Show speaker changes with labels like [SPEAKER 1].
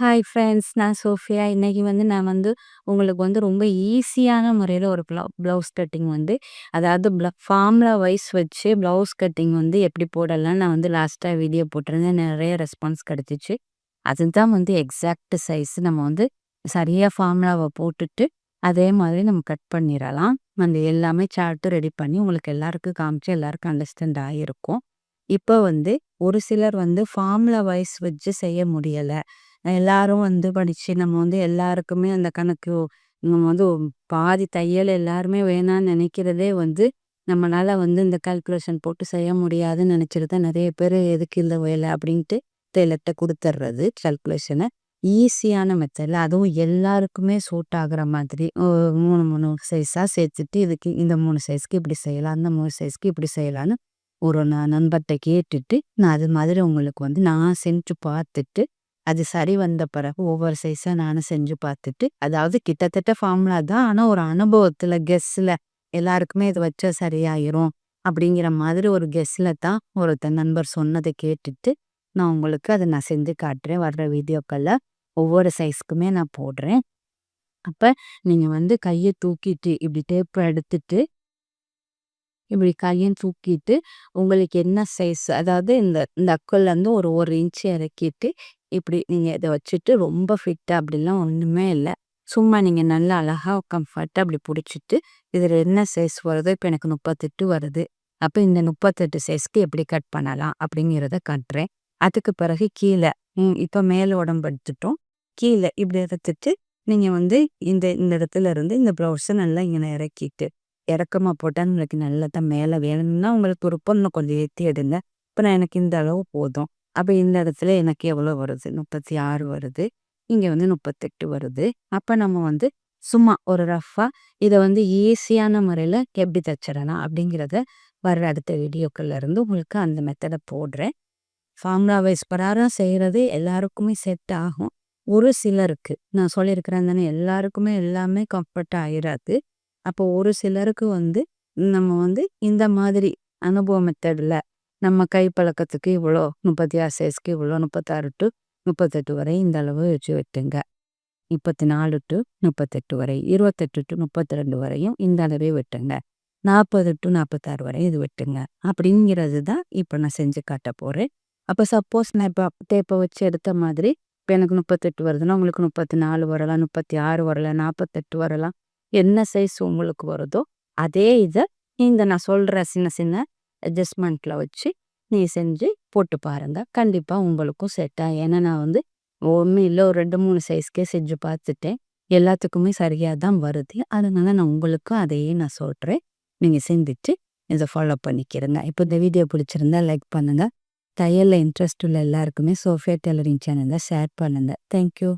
[SPEAKER 1] Hi friends. நான் Sofia. இன்றைக்கி வந்து நான் வந்து உங்களுக்கு வந்து ரொம்ப ஈஸியான முறையில் ஒரு ப்ளவு ப்ளவுஸ் கட்டிங் வந்து அதாவது ப்ள ஃபார்முலா வைஸ் வச்சு ப்ளவுஸ் கட்டிங் வந்து எப்படி போடலாம் நான் வந்து லாஸ்ட்டாக வீடியோ போட்டிருந்தேன். நிறைய ரெஸ்பான்ஸ் கிடைச்சிச்சு. அதுதான் வந்து எக்ஸாக்ட் சைஸ். நம்ம வந்து சரியாக ஃபார்ம்லாவை போட்டுட்டு, அதே மாதிரி நம்ம கட் பண்ணிடலாம் அந்த எல்லாமே சார்ட்டும் ரெடி பண்ணி உங்களுக்கு எல்லாருக்கும் காமிச்சு எல்லாருக்கும் அண்டர்ஸ்டாண்ட் ஆகியிருக்கும். இப்போ வந்து ஒரு சிலர் வந்து ஃபார்முலா வைஸ் வச்சு செய்ய முடியலை எல்லாரும் வந்து படித்து நம்ம வந்து எல்லாருக்குமே அந்த கணக்கு நம்ம வந்து பாதி தையல் எல்லாருமே வேணான்னு நினைக்கிறதே வந்து நம்மளால வந்து இந்த கால்குலேஷன் போட்டு செய்ய முடியாதுன்னு நினச்சிட்டு தான் நிறைய பேர் எதுக்கு இந்த வேலை அப்படின்ட்டு டெய்லர்கிட்ட கொடுத்துட்றது கால்குலேஷனை ஈஸியான மெத்தடில் அதுவும் எல்லாருக்குமே சூட் ஆகுற மாதிரி மூணு மூணு சைஸாக சேர்த்துட்டு இதுக்கு இந்த மூணு சைஸ்க்கு இப்படி செய்யலாம் அந்த மூணு சைஸ்க்கு இப்படி செய்யலான்னு ஒரு நான் நண்பர்கிட்ட கேட்டுட்டு நான் அது மாதிரி உங்களுக்கு வந்து நான் செஞ்சு பார்த்துட்டு அது சரி வந்த பிறகு ஒவ்வொரு சைஸாக நானும் செஞ்சு பார்த்துட்டு அதாவது கிட்டத்தட்ட ஃபார்முலா தான். ஆனால் ஒரு அனுபவத்தில் கெஸ்ஸில் எல்லாருக்குமே இது வச்சா சரியாயிரும் அப்படிங்கிற மாதிரி ஒரு கெஸ்ஸில் தான் ஒருத்தர் நண்பர் சொன்னதை கேட்டுட்டு நான் உங்களுக்கு அதை நான் செஞ்சு காட்டுறேன். வர்ற வீடியோக்களில் ஒவ்வொரு சைஸ்க்குமே நான் போடுறேன். அப்போ நீங்கள் வந்து கையை தூக்கிட்டு இப்படி டேப் எடுத்துட்டு இப்படி கையை தூக்கிட்டு உங்களுக்கு என்ன சைஸ் அதாவது இந்த இந்த அக்கல்ல ஒரு ஒரு இன்ச்சு இறக்கிட்டு இப்படி நீங்கள் இதை வச்சுட்டு ரொம்ப ஃபிட்டாக அப்படிலாம் ஒன்றுமே இல்லை. சும்மா நீங்கள் நல்லா அழகாக கம்ஃபர்ட்டாக அப்படி பிடிச்சிட்டு இதில் என்ன சைஸ் வருதோ இப்போ எனக்கு முப்பத்தெட்டு வருது. அப்போ இந்த முப்பத்தெட்டு சைஸ்க்கு எப்படி கட் பண்ணலாம் அப்படிங்கிறத காட்டுறேன். அதுக்கு பிறகு கீழே இப்போ மேலே உடம்பு எடுத்துட்டோம். கீழே இப்படி எடுத்துட்டு நீங்கள் வந்து இந்த இந்த இடத்துல இருந்து இந்த ப்ளவுஸை நல்லா இங்கே இறக்கிட்டு இறக்கமாக போட்டால் உங்களுக்கு நல்லா தான் மேலே வேணும்னா உங்களுக்கு ஒரு பொண்ணு கொஞ்சம் ஏற்றி எடுங்க. இப்போ நான் எனக்கு இந்த அளவு போதும். அப்போ இந்த இடத்துல எனக்கு எவ்வளோ வருது? முப்பத்தி ஆறு வருது. இங்கே வந்து முப்பத்தெட்டு வருது. அப்போ நம்ம வந்து சும்மா ஒரு ரஃப்பாக இதை வந்து ஈஸியான முறையில் எப்படி தச்சிடலாம் அப்படிங்கிறத வர்ற அடுத்த வீடியோக்கள்ல இருந்து உங்களுக்கு அந்த மெத்தடை போடுறேன். ஃபார்முலா வைஸ் பிரகாரம் செய்கிறது எல்லாருக்குமே செட் ஆகும். ஒரு சிலருக்கு நான் சொல்லியிருக்கிறேன் தானே எல்லாருக்குமே எல்லாமே கம்ஃபர்ட் ஆகிடாது அப்போ ஒரு சிலருக்கு வந்து நம்ம வந்து இந்த மாதிரி அனுபவ மெத்தடில் நம்ம கை பழக்கத்துக்கு இவ்வளோ முப்பத்தி ஆறு சைஸ்க்கு இவ்வளோ முப்பத்தாறு டு முப்பத்தெட்டு வரை இந்த அளவு வச்சு வெட்டுங்க. முப்பத்தி நாலு டு முப்பத்தெட்டு வரை இருபத்தெட்டு டு முப்பத்தி ரெண்டு வரையும் இந்த அளவே வெட்டுங்க. நாற்பது டு நாற்பத்தாறு வரை இது வெட்டுங்க. அப்படிங்கிறது தான் இப்போ நான் செஞ்சு காட்ட போகிறேன் அப்போ சப்போஸ் நான் இப்போ தேப்பை வச்சு எடுத்த மாதிரி இப்போ எனக்கு முப்பத்தெட்டு வருதுன்னா உங்களுக்கு முப்பத்தி நாலு வரலாம் முப்பத்தி ஆறு வரலாம் நாற்பத்தெட்டு வரலாம். என்ன சைஸ் உங்களுக்கு வருதோ அதே இதை இந்த நான் சொல்கிற சின்ன சின்ன அட்ஜஸ்ட்மெண்ட்டில் வச்சு நீ செஞ்சு போட்டு பாருங்க. கண்டிப்பாக உங்களுக்கும் செட் ஆகும் ஏன்னா நான் வந்து ஒன்றும் இல்லை ஒரு ரெண்டு மூணு சைஸ்க்கே செஞ்சு பார்த்துட்டேன். எல்லாத்துக்குமே சரியாக தான் வருது. அதனால நான் உங்களுக்கும் அதையே நான் சொல்கிறேன் நீங்கள் செஞ்சுட்டு இதை ஃபாலோ பண்ணிக்கிறங்க. இப்போ இந்த வீடியோ பிடிச்சிருந்தா லைக் பண்ணுங்கள் தையலில் இன்ட்ரெஸ்ட் உள்ள எல்லாருக்குமே சோஃபியா டெய்லரிங் சேனலில் ஷேர் பண்ணுங்கள் தேங்க்யூ